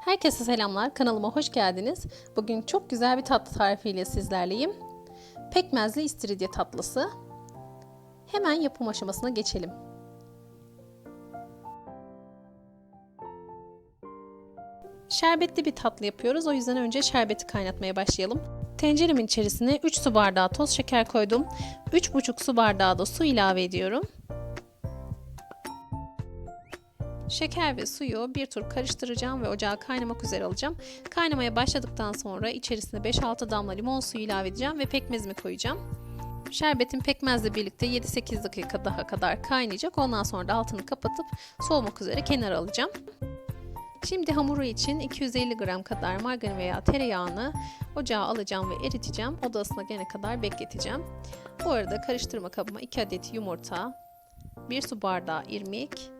Herkese selamlar. Kanalıma hoş geldiniz. Bugün çok güzel bir tatlı tarifiyle sizlerleyim. Pekmezli istiridye tatlısı. Hemen yapım aşamasına geçelim. Şerbetli bir tatlı yapıyoruz. O yüzden önce şerbeti kaynatmaya başlayalım. Tenceremin içerisine 3 su bardağı toz şeker koydum. 3,5 su bardağı da su ilave ediyorum. Şeker ve suyu bir tur karıştıracağım ve ocağa kaynamak üzere alacağım. Kaynamaya başladıktan sonra içerisine 5-6 damla limon suyu ilave edeceğim ve pekmezimi koyacağım. Şerbetin pekmezle birlikte 7-8 dakika daha kadar kaynayacak. Ondan sonra da altını kapatıp soğumak üzere kenara alacağım. Şimdi hamuru için 250 gram kadar margarin veya tereyağını ocağa alacağım ve eriteceğim. Odasına gelene kadar bekleteceğim. Bu arada karıştırma kabıma 2 adet yumurta, 1 su bardağı irmik,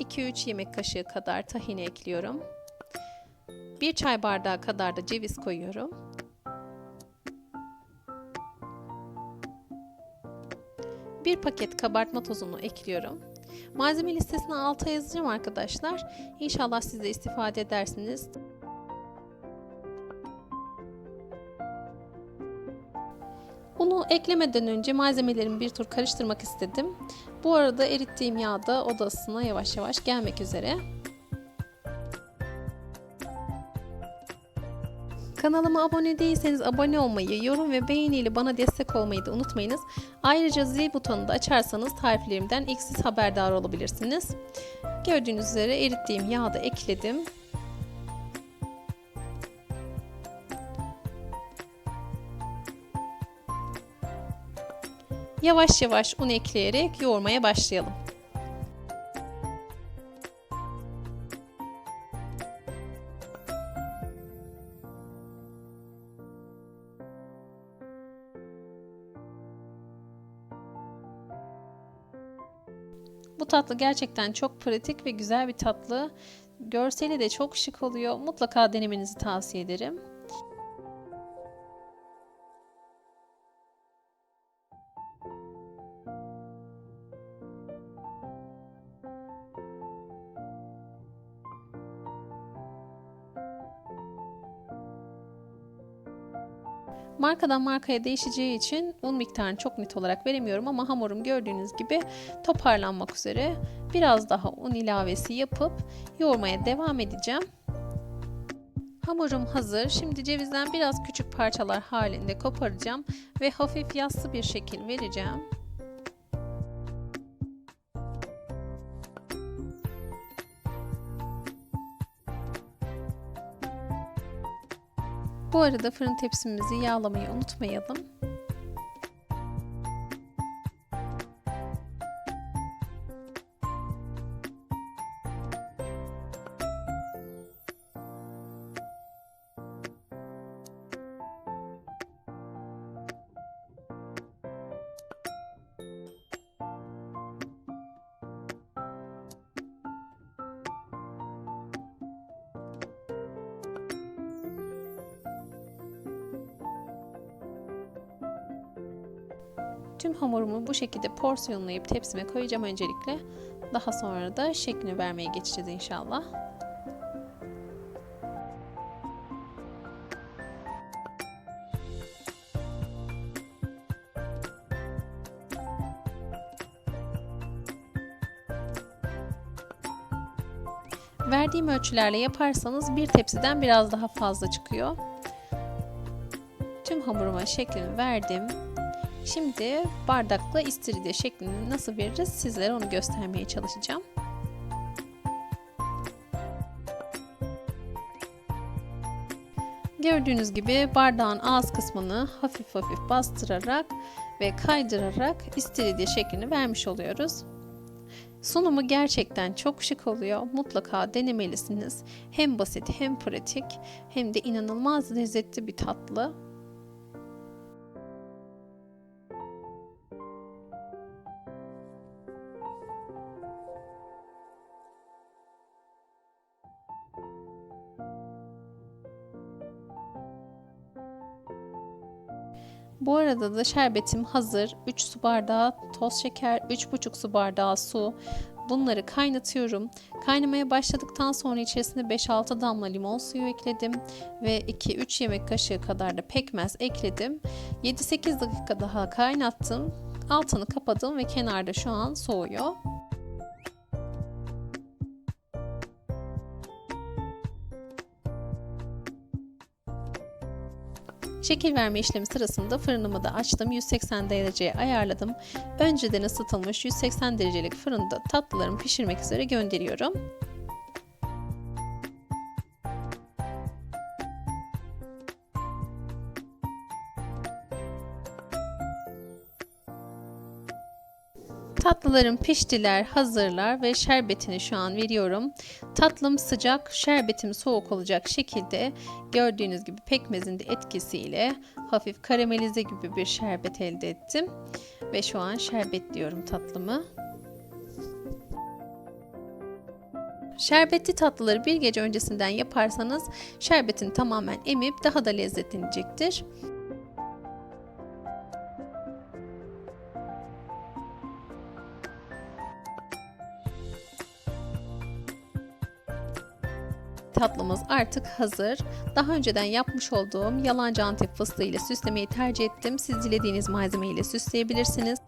2-3 yemek kaşığı kadar tahini ekliyorum. 1 çay bardağı kadar da ceviz koyuyorum. Bir paket kabartma tozunu ekliyorum. Malzeme listesini alta yazacağım arkadaşlar. İnşallah siz de istifade edersiniz. Unu eklemeden önce malzemelerimi bir tur karıştırmak istedim. Bu arada erittiğim yağ da odasına yavaş yavaş gelmek üzere. Kanalıma abone değilseniz abone olmayı, yorum ve beğeniyle bana destek olmayı da unutmayınız. Ayrıca zil butonunu da açarsanız tariflerimden ilk siz haberdar olabilirsiniz. Gördüğünüz üzere erittiğim yağı da ekledim. Yavaş yavaş un ekleyerek yoğurmaya başlayalım. Bu tatlı gerçekten çok pratik ve güzel bir tatlı. Görseli de çok şık oluyor. Mutlaka denemenizi tavsiye ederim. Markadan markaya değişeceği için un miktarını çok net olarak veremiyorum ama hamurum gördüğünüz gibi toparlanmak üzere. Biraz daha un ilavesi yapıp yoğurmaya devam edeceğim. Hamurum hazır. Şimdi cevizden biraz küçük parçalar halinde koparacağım ve hafif yassı bir şekil vereceğim. Bu arada fırın tepsimizi yağlamayı unutmayalım. Tüm hamurumu bu şekilde porsiyonlayıp tepsime koyacağım öncelikle. Daha sonra da şeklini vermeye geçeceğiz inşallah. Verdiğim ölçülerle yaparsanız bir tepsiden biraz daha fazla çıkıyor. Tüm hamuruma şeklini verdim. Şimdi bardakla istiridye şeklini nasıl veririz sizlere onu göstermeye çalışacağım. Gördüğünüz gibi bardağın ağız kısmını hafif hafif bastırarak ve kaydırarak istiridye şeklini vermiş oluyoruz. Sunumu gerçekten çok şık oluyor. Mutlaka denemelisiniz. Hem basit hem pratik hem de inanılmaz lezzetli bir tatlı. Bu arada da şerbetim hazır. 3 su bardağı toz şeker, 3,5 su bardağı su, Bunları kaynatıyorum. Kaynamaya başladıktan sonra içerisine 5-6 damla limon suyu ekledim ve 2-3 yemek kaşığı kadar da pekmez ekledim. 7-8 dakika daha kaynattım. Altını kapadım ve kenarda şu an soğuyor. Şekil verme işlemi sırasında fırınımı da açtım. 180 dereceye ayarladım. Önceden ısıtılmış 180 derecelik fırında tatlılarımı pişirmek üzere gönderiyorum. Tatlılarım piştiler, hazırlar ve şerbetini şu an veriyorum. Tatlım sıcak, şerbetim soğuk olacak şekilde gördüğünüz gibi pekmezin de etkisiyle hafif karamelize gibi bir şerbet elde ettim. Ve şu an şerbetliyorum tatlımı. Şerbetli tatlıları bir gece öncesinden yaparsanız şerbetin tamamen emip daha da lezzetlenecektir. Tatlımız artık hazır. Daha önceden yapmış olduğum yalancı antep fıstığı ile süslemeyi tercih ettim. Siz dilediğiniz malzeme ile süsleyebilirsiniz.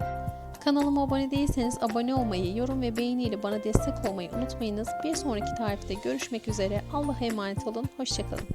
Kanalıma abone değilseniz abone olmayı, yorum ve beğeni ile bana destek olmayı unutmayınız. Bir sonraki tarifte görüşmek üzere. Allah'a emanet olun. Hoşçakalın.